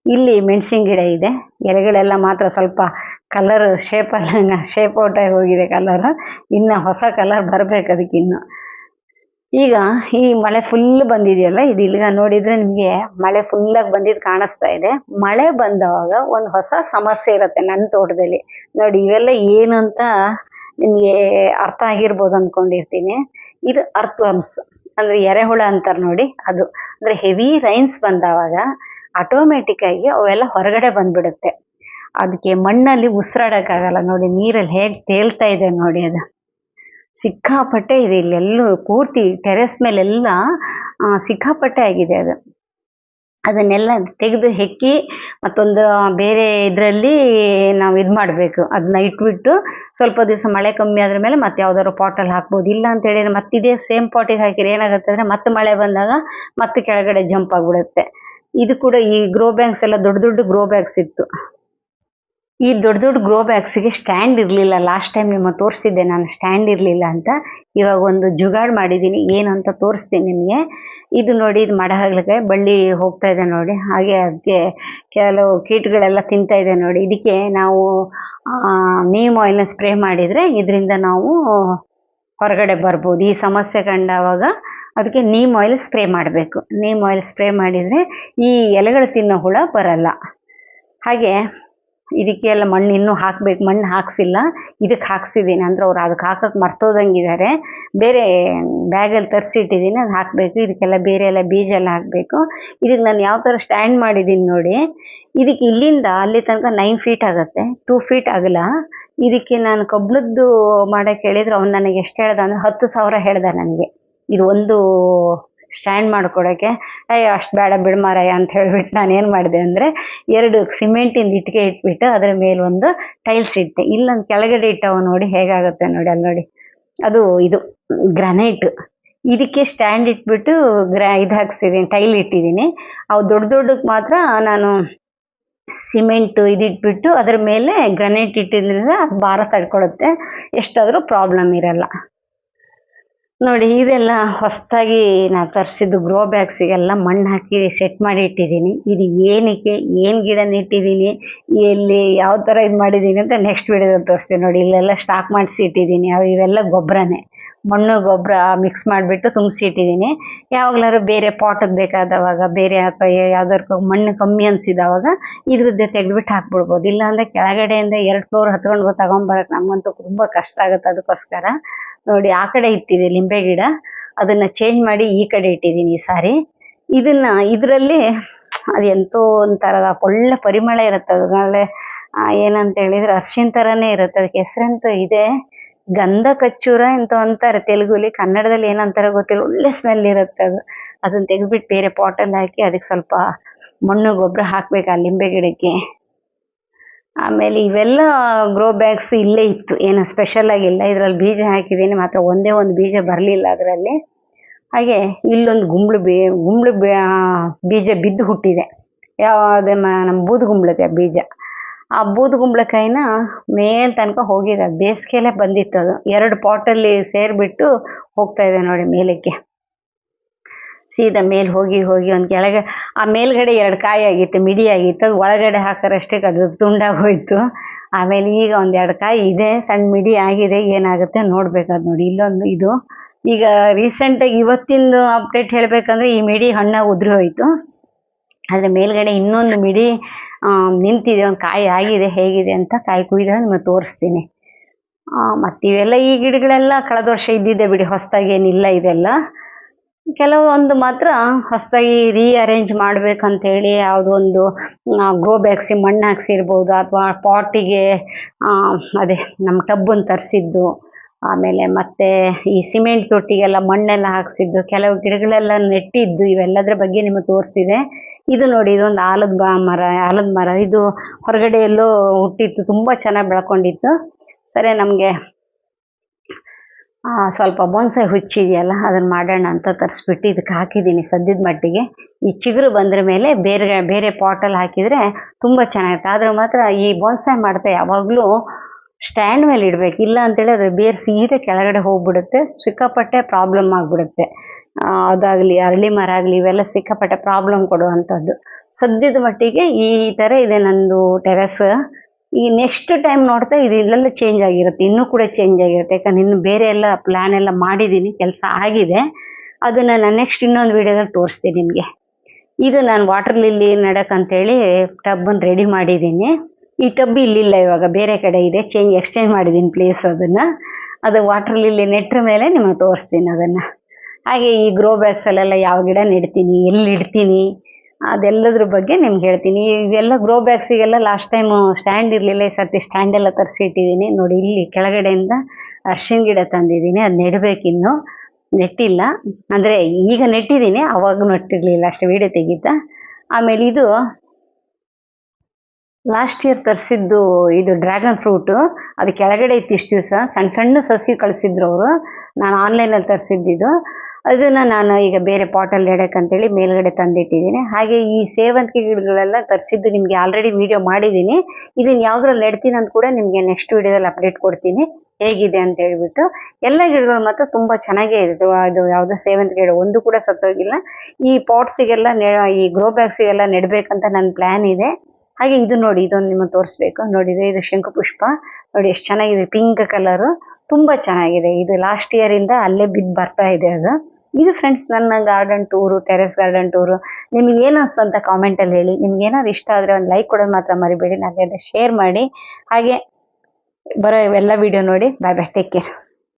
ಇಲ್ಲಿ ಮೆಣಸಿನ ಗಿಡ ಇದೆ. ಎಲೆಗಳೆಲ್ಲ ಮಾತ್ರ ಸ್ವಲ್ಪ ಕಲರ್ ಶೇಪಲ್ಲ ಶೇಪ್ ಔಟ್ ಆಗಿ ಹೋಗಿದೆ ಕಲರ್ ಇನ್ನು ಹೊಸ ಕಲರ್ ಬರ್ಬೇಕು ಅದಕ್ಕಿನ್ನು. ಈಗ ಈ ಮಳೆ ಫುಲ್ ಬಂದಿದೆಯಲ್ಲ, ಇದು ಇಲ್ಲಿಗ ನೋಡಿದ್ರೆ ನಿಮಗೆ ಮಳೆ ಫುಲ್ಲಾಗಿ ಬಂದಿದ್ದು ಕಾಣಿಸ್ತಾ ಇದೆ. ಮಳೆ ಬಂದವಾಗ ಒಂದು ಹೊಸ ಸಮಸ್ಯೆ ಇರುತ್ತೆ ನನ್ನ ತೋಟದಲ್ಲಿ. ನೋಡಿ, ಇವೆಲ್ಲ ಏನು ಅಂತ ನಿಮಗೆ ಅರ್ಥ ಆಗಿರ್ಬೋದು ಅಂದ್ಕೊಂಡಿರ್ತೀನಿ ಇದು ಅರ್ಥವರ್ಮ್ಸ್ ಅಂದ್ರೆ ಎರೆಹುಳ ಅಂತಾರೆ ನೋಡಿ ಅದು. ಅಂದ್ರೆ ಹೆವಿ ರೈನ್ಸ್ ಬಂದವಾಗ ಆಟೋಮೆಟಿಕ್ ಆಗಿ ಅವೆಲ್ಲ ಹೊರಗಡೆ ಬಂದ್ಬಿಡುತ್ತೆ. ಅದಕ್ಕೆ ಮಣ್ಣಲ್ಲಿ ಉಸಿರಾಡಕ್ಕಾಗಲ್ಲ. ನೋಡಿ, ನೀರಲ್ಲಿ ಹೇಗೆ ತೇಲ್ತಾ ಇದೆ ನೋಡಿ ಅದು. ಸಿಕ್ಕಾಪಟ್ಟೆ ಇದೆ ಇಲ್ಲೆಲ್ಲೂ ಪೂರ್ತಿ ಟೆರೆಸ್ ಮೇಲೆಲ್ಲ ಸಿಕ್ಕಾಪಟ್ಟೆ ಆಗಿದೆ ಅದು. ಅದನ್ನೆಲ್ಲ ತೆಗೆದು ಹೆಕ್ಕಿ ಮತ್ತೊಂದು ಬೇರೆ ಇದರಲ್ಲಿ ನಾವು ಇದು ಮಾಡಬೇಕು. ಅದನ್ನ ಇಟ್ಬಿಟ್ಟು ಸ್ವಲ್ಪ ದಿವಸ ಮಳೆ ಕಮ್ಮಿ ಆದ್ರ ಮೇಲೆ ಮತ್ತೆ ಯಾವ್ದಾದ್ರು ಪಾಟಲ್ಲಿ ಹಾಕ್ಬೋದು. ಇಲ್ಲ ಅಂತ ಹೇಳಿದ್ರೆ ಮತ್ತೆ ಇದೇ ಸೇಮ್ ಪಾಟಿಗೆ ಹಾಕಿದ್ರೆ ಏನಾಗುತ್ತೆ ಅಂದರೆ ಮತ್ತೆ ಮಳೆ ಬಂದಾಗ ಮತ್ತೆ ಕೆಳಗಡೆ ಜಂಪ್ ಆಗಿಬಿಡುತ್ತೆ. ಇದು ಕೂಡ ಈ ಗ್ರೋ ಬ್ಯಾಗ್ಸ್ ಎಲ್ಲ ದೊಡ್ಡ ದೊಡ್ಡ ಗ್ರೋ ಬ್ಯಾಗ್ಸ್ ಇತ್ತು. ಈ ದೊಡ್ಡ ದೊಡ್ಡ ಗ್ರೋ ಬ್ಯಾಗ್ಸಿಗೆ ಸ್ಟ್ಯಾಂಡ್ ಇರಲಿಲ್ಲ. ಲಾಸ್ಟ್ ಟೈಮ್ ನಿಮ್ಮ ತೋರಿಸಿದ್ದೆ ನಾನು ಸ್ಟ್ಯಾಂಡ್ ಇರಲಿಲ್ಲ ಅಂತ. ಇವಾಗ ಒಂದು ಜುಗಾಡ್ ಮಾಡಿದ್ದೀನಿ ಏನು ಅಂತ ತೋರಿಸ್ತೀನಿ ನಿಮಗೆ. ಇದು ನೋಡಿ, ಇದು ಮಡ ಬಳ್ಳಿ ಹೋಗ್ತಾ ಇದೆ ನೋಡಿ. ಹಾಗೆ ಅದಕ್ಕೆ ಕೆಲವು ಕೀಟಗಳೆಲ್ಲ ತಿಂತಾ ಇದೆ ನೋಡಿ. ಇದಕ್ಕೆ ನಾವು ನೀಮ್ ಆಯಿಲ್ನ ಸ್ಪ್ರೇ ಮಾಡಿದರೆ ಇದರಿಂದ ನಾವು ಹೊರಗಡೆ ಬರ್ಬೋದು. ಈ ಸಮಸ್ಯೆ ಕಂಡಾವಾಗ ಅದಕ್ಕೆ ನೀಮ್ ಆಯಿಲ್ ಸ್ಪ್ರೇ ಮಾಡಬೇಕು. ನೀಮ್ ಆಯಿಲ್ ಸ್ಪ್ರೇ ಮಾಡಿದರೆ ಈ ಎಲೆಗಳು ತಿನ್ನೋ ಹುಳ ಬರಲ್ಲ. ಹಾಗೆ ಇದಕ್ಕೆ ಎಲ್ಲ ಮಣ್ಣು ಇನ್ನೂ ಹಾಕ್ಬೇಕು. ಮಣ್ಣು ಹಾಕ್ಸಿಲ್ಲ. ಇದಕ್ಕೆ ಹಾಕ್ಸಿದ್ದೀನಿ ಅಂದ್ರೆ ಅವ್ರು ಅದಕ್ಕೆ ಹಾಕಕ್ಕೆ ಮರ್ತೋದಂಗಿದ್ದಾರೆ. ಬೇರೆ ಬ್ಯಾಗಲ್ಲಿ ತರಿಸಿಟ್ಟಿದ್ದೀನಿ ಅದು ಹಾಕಬೇಕು. ಇದಕ್ಕೆಲ್ಲ ಬೇರೆ ಎಲ್ಲ ಬೀಜ ಎಲ್ಲ ಹಾಕಬೇಕು. ಇದಕ್ಕೆ ನಾನು ಯಾವ ಥರ ಸ್ಟ್ಯಾಂಡ್ ಮಾಡಿದ್ದೀನಿ ನೋಡಿ. ಇದಕ್ಕೆ ಇಲ್ಲಿಂದ ಅಲ್ಲಿ ತನಕ ನೈನ್ ಫೀಟ್ ಆಗುತ್ತೆ. ಟೂ ಫೀಟ್ ಆಗಲ್ಲ ಇದಕ್ಕೆ ನಾನು ಕಬ್ಬಿಣದ್ದು ಮಾಡಕ್ಕೆ ಹೇಳಿದ್ರೆ ಅವ್ನು ನನಗೆ ಎಷ್ಟು ಹೇಳ್ದ ಅಂದ್ರೆ ಹತ್ತು ಸಾವಿರ ಹೇಳ್ದ ನನಗೆ. ಇದು ಒಂದು ಸ್ಟ್ಯಾಂಡ್ ಮಾಡ್ಕೊಡೋಕ್ಕೆ ಅಯ್ಯೋ, ಅಷ್ಟು ಬೇಡ ಬಿಡು ಮಾರಾಯ ಅಂತ ಹೇಳ್ಬಿಟ್ಟು ನಾನು ಏನು ಮಾಡಿದೆ ಅಂದರೆ ಎರಡು ಸಿಮೆಂಟಿಂದ ಇಟ್ಟಿಗೆ ಇಟ್ಬಿಟ್ಟು ಅದರ ಮೇಲೆ ಒಂದು ಟೈಲ್ಸ್ ಇಟ್ಟೆ. ಇಲ್ಲೊಂದು ಕೆಳಗಡೆ ಇಟ್ಟವ ನೋಡಿ ಹೇಗಾಗುತ್ತೆ ನೋಡಿ ಅಲ್ಲಿ ನೋಡಿ. ಅದು ಇದು, ಗ್ರಾನೈಟ್. ಇದಕ್ಕೆ ಸ್ಟ್ಯಾಂಡ್ ಇಟ್ಬಿಟ್ಟು ಗ್ರಾ ಇದು ಹಾಕ್ಸಿದ್ದೀನಿ ಟೈಲ್ ಇಟ್ಟಿದ್ದೀನಿ ಅವು ದೊಡ್ಡ ದೊಡ್ಡಕ್ಕೆ ಮಾತ್ರ ನಾನು ಸಿಮೆಂಟು ಇದಿಟ್ಬಿಟ್ಟು ಅದ್ರ ಮೇಲೆ ಗ್ರನೇಟ್ ಇಟ್ಟಿದ್ರಿಂದ ಭಾರ ತಡ್ಕೊಳುತ್ತೆ. ಎಷ್ಟಾದರೂ ಪ್ರಾಬ್ಲಮ್ ಇರಲ್ಲ. ನೋಡಿ, ಇದೆಲ್ಲ ಹೊಸದಾಗಿ ನಾನು ತರಿಸಿದ್ದು ಗ್ರೋ ಬ್ಯಾಗ್ಸಿಗೆಲ್ಲ ಮಣ್ಣು ಹಾಕಿ ಸೆಟ್ ಮಾಡಿ ಇಟ್ಟಿದ್ದೀನಿ. ಇದು ಏನಕ್ಕೆ, ಏನು ಗಿಡ ನೆಟ್ಟಿದ್ದೀನಿ ಎಲ್ಲಿ ಯಾವ ಥರ ಇದು ಮಾಡಿದ್ದೀನಿ ಅಂತ ನೆಕ್ಸ್ಟ್ ವಿಡಿಯೋದಲ್ಲಿ ತೋರಿಸ್ತೀನಿ. ನೋಡಿ, ಇಲ್ಲೆಲ್ಲ ಸ್ಟಾಕ್ ಮಾಡಿಸಿ ಇಟ್ಟಿದ್ದೀನಿ. ಅವು ಇವೆಲ್ಲ ಗೊಬ್ಬರನೇ ಮಣ್ಣು, ಗೊಬ್ಬರ ಮಿಕ್ಸ್ ಮಾಡಿಬಿಟ್ಟು ತುಂಬಿಸಿ ಇಟ್ಟಿದ್ದೀನಿ ಯಾವಾಗಲಾದ್ರು ಬೇರೆ ಪಾಟಿಗೆ ಬೇಕಾದವಾಗ, ಬೇರೆ ಅಥವಾ ಯಾವ್ದಾದ್ರು ಮಣ್ಣು ಕಮ್ಮಿ ಅನಿಸಿದವಾಗ ಇದ್ರದ್ದೇ ತೆಗೆದ್ಬಿಟ್ಟು ಹಾಕ್ಬಿಡ್ಬೋದು. ಇಲ್ಲಾಂದರೆ ಕೆಳಗಡೆಯಿಂದ ಎರಡು ಫ್ಲೋರ್ ಹತ್ಕೊಂಡು ತಗೊಂಬರಕ್ಕೆ ನಮಗಂತೂ ತುಂಬ ಕಷ್ಟ ಆಗುತ್ತೆ ಅದಕ್ಕೋಸ್ಕರ. ನೋಡಿ, ಆ ಕಡೆ ಇಟ್ಟಿದೆ ಲಿಂಬೆ ಗಿಡ. ಅದನ್ನ ಚೇಂಜ್ ಮಾಡಿ ಈ ಕಡೆ ಇಟ್ಟಿದ್ದೀನಿ ಈ ಸಾರಿ. ಇದನ್ನ, ಇದರಲ್ಲಿ ಅದು ಎಂತೋ ಒಂಥರ ಒಳ್ಳೆ ಪರಿಮಳ ಇರುತ್ತೆ. ಅದರಲ್ಲೇ ಏನಂತ ಹೇಳಿದ್ರೆ ಅರ್ಶಿನ ಥರನೇ ಇರುತ್ತೆ. ಅದಕ್ಕೆ ಹೆಸರಂತೂ ಇದೆ. ಗಂಧ ಕಚ್ಚೂರ ಅಂತ ಅಂತಾರೆ ತೆಲುಗುಲಿ. ಕನ್ನಡದಲ್ಲಿ ಏನಂತಾರೆ ಗೊತ್ತಿಲ್ಲ. ಒಳ್ಳೆ ಸ್ಮೆಲ್ ಇರುತ್ತೆ ಅದು. ಅದನ್ನ ತೆಗೆದ್ಬಿಟ್ಟು ಬೇರೆ ಪಾಟಲ್ಲಿ ಹಾಕಿ ಅದಕ್ಕೆ ಸ್ವಲ್ಪ ಮಣ್ಣು ಗೊಬ್ಬರ ಹಾಕ್ಬೇಕು ಆ ಲಿಂಬೆ ಗಿಡಕ್ಕೆ. ಆಮೇಲೆ ಇವೆಲ್ಲ ಗ್ರೋ ಬ್ಯಾಗ್ಸ್ ಇಲ್ಲೇ ಇತ್ತು. ಏನು ಸ್ಪೆಷಲ್ ಆಗಿಲ್ಲ. ಇದರಲ್ಲಿ ಬೀಜ ಹಾಕಿದ್ದೀನಿ. ಮಾತ್ರ ಒಂದೇ ಒಂದು ಬೀಜ ಬರಲಿಲ್ಲ ಅದರಲ್ಲಿ. ಹಾಗೆ ಇಲ್ಲೊಂದು ಗುಂಬಳು ಬೇ, ಗುಂಬಳು ಬೀಜ ಬಿದ್ದು ಹುಟ್ಟಿದೆ. ಯಾವುದೇ ನಮ್ಮ ಬೂದು ಬೂದುಗುಂಬಳಕಾಯಿ ಬೀಜ. ಆ ಬೂದುಗುಂಬಳಕಾಯಿನ ಮೇಲ್ ತನಕ ಹೋಗಿದೆ ಅದು ಬೇಸಿಗೆಯಲ್ಲೇ ಬಂದಿತ್ತು ಅದು. ಎರಡು ಪಾಟಲ್ಲಿ ಸೇರಿಬಿಟ್ಟು ಹೋಗ್ತಾ ಇದೆ ನೋಡಿ ಮೇಲಕ್ಕೆ. ಸೀದಾ ಮೇಲೆ ಹೋಗಿ ಹೋಗಿ ಒಂದು ಕೆಳಗೆ, ಆ ಮೇಲ್ಗಡೆ ಎರಡು ಕಾಯಿ ಆಗಿತ್ತು, ಮಿಡಿ ಆಗಿತ್ತು, ಅದು ಒಳಗಡೆ ಹಾಕೋರಷ್ಟೇ ಅದು ತುಂಡಾಗಿ ಹೋಯ್ತು ಆಮೇಲೆ ಈಗ ಒಂದು ಎರಡು ಕಾಯಿ ಇದೆ, ಸಣ್ಣ ಮಿಡಿ ಆಗಿದೆ, ಏನಾಗುತ್ತೆ ನೋಡ್ಬೇಕಾದ್ ನೋಡಿ. ಇಲ್ಲೊಂದು ಇದು. ಈಗ ರೀಸೆಂಟಾಗಿ ಇವತ್ತಿಂದು ಅಪ್ಡೇಟ್ ಹೇಳಬೇಕಂದ್ರೆ ಈ ಮಿಡಿ ಹಣ್ಣಾಗಿ ಉದುರಿ ಹೋಯ್ತು. ಆದರೆ ಮೇಲ್ಗಡೆ ಇನ್ನೊಂದು ಮಿಡಿ ಆ, ನಿಂತಿದೆ ಒಂದು ಕಾಯಿ ಆಗಿದೆ ಹೇಗಿದೆ ಅಂತ ಕಾಯಿ ಕುಯ್ದಾಗ ನಿಮಗೆ ತೋರಿಸ್ತೀನಿ. ಮತ್ತು ಇವೆಲ್ಲ ಈ ಗಿಡಗಳೆಲ್ಲ ಕಳೆದ ವರ್ಷ ಇದ್ದಿದ್ದೆ ಬಿಡಿ ಹೊಸದಾಗಿ ಏನಿಲ್ಲ ಇದೆಲ್ಲ. ಕೆಲವೊಂದು ಮಾತ್ರ ಹೊಸದಾಗಿ ರೀಅರೇಂಜ್ ಯಾವುದೋ ಒಂದು ಗ್ರೋ ಬ್ಯಾಗ್ಸಿ ಮಣ್ಣು ಹಾಕ್ಸಿರ್ಬೋದು ಅಥವಾ ಪಾಟಿಗೆ ಅದೇ ನಮ್ಮ ಟಬ್ಬನ್ನು ತರಿಸಿದ್ದು. ಆಮೇಲೆ ಮತ್ತೆ ಈ ಸಿಮೆಂಟ್ ತೊಟ್ಟಿಗೆಲ್ಲ ಮಣ್ಣೆಲ್ಲ ಹಾಕ್ಸಿದ್ದು, ಕೆಲವು ಗಿಡಗಳೆಲ್ಲ ನೆಟ್ಟಿದ್ದು, ಇವೆಲ್ಲದರ ಬಗ್ಗೆ ನಿಮಗೆ ತೋರಿಸಿದೆ. ಇದು ನೋಡಿ, ಇದೊಂದು ಆಲದ ಬ ಮರ, ಆಲದ ಮರ. ಇದು ಹೊರಗಡೆ ಎಲ್ಲೋ ಹುಟ್ಟಿತ್ತು, ತುಂಬ ಚೆನ್ನಾಗಿ ಬೆಳ್ಕೊಂಡಿತ್ತು. ಸರಿ, ನಮಗೆ ಸ್ವಲ್ಪ ಬೊನ್ಸಾಯಿ ಹುಚ್ಚಿದೆಯಲ್ಲ, ಅದನ್ನು ಮಾಡೋಣ ಅಂತ ತರಿಸ್ಬಿಟ್ಟು ಇದಕ್ಕೆ ಹಾಕಿದ್ದೀನಿ ಸದ್ಯದ ಮಟ್ಟಿಗೆ. ಈ ಚಿಗುರು ಬಂದ್ರ ಮೇಲೆ ಬೇರೆ ಬೇರೆ ಪಾಟಲ್ಲಿ ಹಾಕಿದರೆ ತುಂಬ ಚೆನ್ನಾಗಿರುತ್ತೆ. ಆದರೆ ಮಾತ್ರ ಈ ಬೊನ್ಸಾಯಿ ಮಾಡ್ತಾ ಯಾವಾಗಲೂ ಸ್ಟ್ಯಾಂಡ್ ಮೇಲೆ ಇಡಬೇಕು. ಇಲ್ಲ ಅಂತೇಳಿ ಅದು ಬೇರೆ ಸೀದಾ ಕೆಳಗಡೆ ಹೋಗ್ಬಿಡುತ್ತೆ, ಸಿಕ್ಕಾಪಟ್ಟೆ ಪ್ರಾಬ್ಲಮ್ ಆಗಿಬಿಡುತ್ತೆ. ಅದಾಗಲಿ, ಅರಳಿ ಮರ ಆಗಲಿ, ಇವೆಲ್ಲ ಸಿಕ್ಕಾಪಟ್ಟೆ ಪ್ರಾಬ್ಲಮ್ ಕೊಡುವಂಥದ್ದು. ಸದ್ಯದ ಮಟ್ಟಿಗೆ ಈ ಥರ ಇದೆ ನಂದು ಟೆರೆಸ್ ಈ ನೆಕ್ಸ್ಟ್ ಟೈಮ್ ನೋಡ್ತಾ ಇದು ಇಲ್ಲೆಲ್ಲ ಚೇಂಜ್ ಆಗಿರುತ್ತೆ. ಇನ್ನೂ ಕೂಡ ಚೇಂಜ್ ಆಗಿರುತ್ತೆ. ಯಾಕಂದ್ರೆ ಇನ್ನು ಬೇರೆ ಎಲ್ಲ ಪ್ಲ್ಯಾನ್ ಎಲ್ಲ ಮಾಡಿದ್ದೀನಿ. ಕೆಲಸ ಆಗಿದೆ. ಅದನ್ನು ನಾನು ನೆಕ್ಸ್ಟ್ ಇನ್ನೊಂದು ವಿಡಿಯೋದಲ್ಲಿ ತೋರಿಸ್ತೀನಿ ನಿಮಗೆ. ಇದು ನಾನು ವಾಟರ್ ಲಿಲ್ಲಿ ನಡಕ್ಕಂತೇಳಿ ಟಬ್ಬನ್ನು ರೆಡಿ ಮಾಡಿದ್ದೀನಿ. ಈ ಟಬ್ ಇಲ್ಲಿಲ್ಲ ಇವಾಗ, ಬೇರೆ ಕಡೆ ಇದೆ. ಚೇಂಜ್ ಎಕ್ಸ್ಚೇಂಜ್ ಮಾಡಿದ್ದೀನಿ ಪ್ಲೇಸ್ ಅದನ್ನು. ಅದು ವಾಟರ್ ಲಿಲ್ಲಿ ನೆಟ್ರ ಮೇಲೆ ನಿಮಗೆ ತೋರಿಸ್ತೀನಿ ಅದನ್ನು. ಹಾಗೆ ಈ ಗ್ರೋ ಬ್ಯಾಗ್ಸಲ್ಲೆಲ್ಲ ಯಾವ ಗಿಡ ನೆಡ್ತೀನಿ, ಎಲ್ಲಿ ಇಡ್ತೀನಿ, ಅದೆಲ್ಲದ್ರ ಬಗ್ಗೆ ನಿಮ್ಗೆ ಹೇಳ್ತೀನಿ. ಇವೆಲ್ಲ ಗ್ರೋ ಬ್ಯಾಗ್ಸಿಗೆಲ್ಲ ಲಾಸ್ಟ್ ಟೈಮು ಸ್ಟ್ಯಾಂಡ್ ಇರಲಿಲ್ಲ. ಈ ಸರ್ತಿ ಸ್ಟ್ಯಾಂಡ್ ಎಲ್ಲ ತರಿಸಿ ಇಟ್ಟಿದ್ದೀನಿ. ನೋಡಿ, ಇಲ್ಲಿ ಕೆಳಗಡೆಯಿಂದ ಅರ್ಶಿನ ಗಿಡ ತಂದಿದ್ದೀನಿ. ಅದು ನೆಡಬೇಕಿನ್ನು. ನೆಟ್ಟಿಲ್ಲ. ಅಂದರೆ ಈಗ ನೆಟ್ಟಿದ್ದೀನಿ. ಅವಾಗ ನೆಟ್ಟಿರಲಿಲ್ಲ. ಅಷ್ಟು ವೀಡಿಯೋ ತೆಗೀತಾ. ಆಮೇಲೆ ಇದು ಲಾಸ್ಟ್ ಇಯರ್ ತರಿಸಿದ್ದು ಇದು ಡ್ರ್ಯಾಗನ್ ಫ್ರೂಟು ಅದು ಕೆಳಗಡೆ ಇತ್ತು ಇಷ್ಟು ದಿವಸ. ಸಣ್ಣ ಸಣ್ಣ ಸಸಿ ಕಳಿಸಿದ್ರು ಅವರು. ನಾನು ಆನ್ಲೈನಲ್ಲಿ ತರಿಸಿದ್ದಿದ್ದು ಅದನ್ನು ನಾನು ಈಗ ಬೇರೆ ಪಾಟಲ್ಲಿ ಇಡೋಕ್ಕಂತೇಳಿ ಮೇಲ್ಗಡೆ ತಂದಿಟ್ಟಿದ್ದೀನಿ. ಹಾಗೆ ಈ ಸೇವಂತಿಗೆ ಗಿಡಗಳೆಲ್ಲ ತರಿಸಿದ್ದು ನಿಮಗೆ ಆಲ್ರೆಡಿ ವಿಡಿಯೋ ಮಾಡಿದ್ದೀನಿ. ಇದನ್ನು ಯಾವುದ್ರಲ್ಲಿ ನೆಡ್ತೀನಿ ಅಂತ ಕೂಡ ನಿಮಗೆ ನೆಕ್ಸ್ಟ್ ವಿಡಿಯೋದಲ್ಲಿ ಅಪ್ಡೇಟ್ ಕೊಡ್ತೀನಿ. ಹೇಗಿದೆ ಅಂತ ಹೇಳ್ಬಿಟ್ಟು. ಎಲ್ಲ ಗಿಡಗಳು ಮಾತ್ರ ತುಂಬ ಚೆನ್ನಾಗೇ ಇದೆ. ಅದು ಯಾವುದೋ ಸೇವಂತಿಗೆ ಗಿಡ ಒಂದು ಕೂಡ ಸತ್ತೋಗಿಲ್ಲ. ಈ ಪಾಟ್ಸಿಗೆಲ್ಲ ಈ ಗ್ರೋ ಬ್ಯಾಗ್ಸಿಗೆಲ್ಲ ನೆಡಬೇಕಂತ ನನ್ನ ಪ್ಲ್ಯಾನ್ ಇದೆ. ಹಾಗೆ ಇದು ನೋಡಿ, ಇದೊಂದು ನಿಮಗೆ ತೋರಿಸ್ಬೇಕು. ನೋಡಿದ್ರೆ ಇದು ಶಂಕುಪುಷ್ಪ ನೋಡಿ ಎಷ್ಟು ಚೆನ್ನಾಗಿದೆ, ಪಿಂಕ್ ಕಲರ್. ತುಂಬಾ ಚೆನ್ನಾಗಿದೆ. ಇದು ಲಾಸ್ಟ್ ಇಂದ ಅಲ್ಲೇ ಬಿದ್ದು ಬರ್ತಾ ಇದೆ ಅದು. ಇದು ಫ್ರೆಂಡ್ಸ್ ನನ್ನ garden tour terrace garden tour ನಿಮ್ಗೆ ಏನು ಅನಿಸ್ತು ಅಂತ ಕಾಮೆಂಟಲ್ಲಿ ಹೇಳಿ. ನಿಮ್ಗೆ ಏನಾದ್ರು ಇಷ್ಟ ಆದರೆ ಒಂದು ಲೈಕ್ ಕೊಡೋದು ಮಾತ್ರ ಮರಿಬೇಡಿ. ನನಗೆ ಶೇರ್ ಮಾಡಿ. ಹಾಗೆ ಬರೋ ಎಲ್ಲ ವಿಡಿಯೋ ನೋಡಿ. ಬಾಯ್ ಬಾಯ್ ಟೇಕ್ ಕೇರ್